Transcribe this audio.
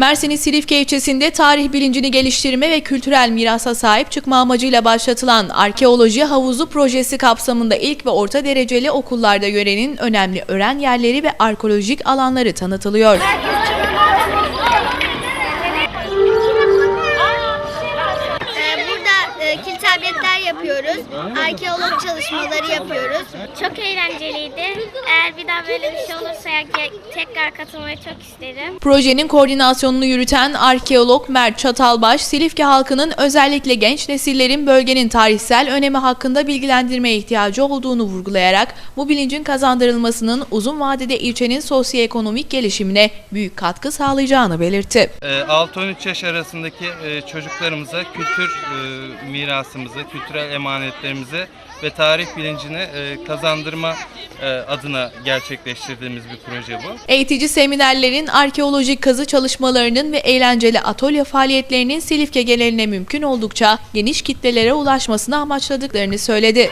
Mersin'in Silifke ilçesinde tarih bilincini geliştirme ve kültürel mirasa sahip çıkma amacıyla başlatılan Arkeoloji Havuzu projesi kapsamında ilk ve orta dereceli okullarda yörenin önemli öğren yerleri ve arkeolojik alanları tanıtılıyor. Ee, Burada e, kil tabletler yapıyoruz. Arkeolog çalışmaları yapıyoruz. Çok eğlenceliydi. Eğer bir daha böyle bir şey olursa ya tekrar katılmayı çok isterim. Projenin koordinasyonunu yürüten arkeolog Mert Çatalbaş, Silifke halkının özellikle genç nesillerin bölgenin tarihsel önemi hakkında bilgilendirmeye ihtiyacı olduğunu vurgulayarak bu bilincin kazandırılmasının uzun vadede ilçenin sosyoekonomik gelişimine büyük katkı sağlayacağını belirtti. Ee, 6-13 yaş arasındaki e, çocuklarımıza kültür e, mirasımızı, kültürel emanetlerimizi ve tarih bilincini e, kazandırma adına gerçekleştirdiğimiz bir proje bu. Eğitici seminerlerin arkeolojik kazı çalışmalarının ve eğlenceli atölye faaliyetlerinin Silifke geneline mümkün oldukça geniş kitlelere ulaşmasını amaçladıklarını söyledi.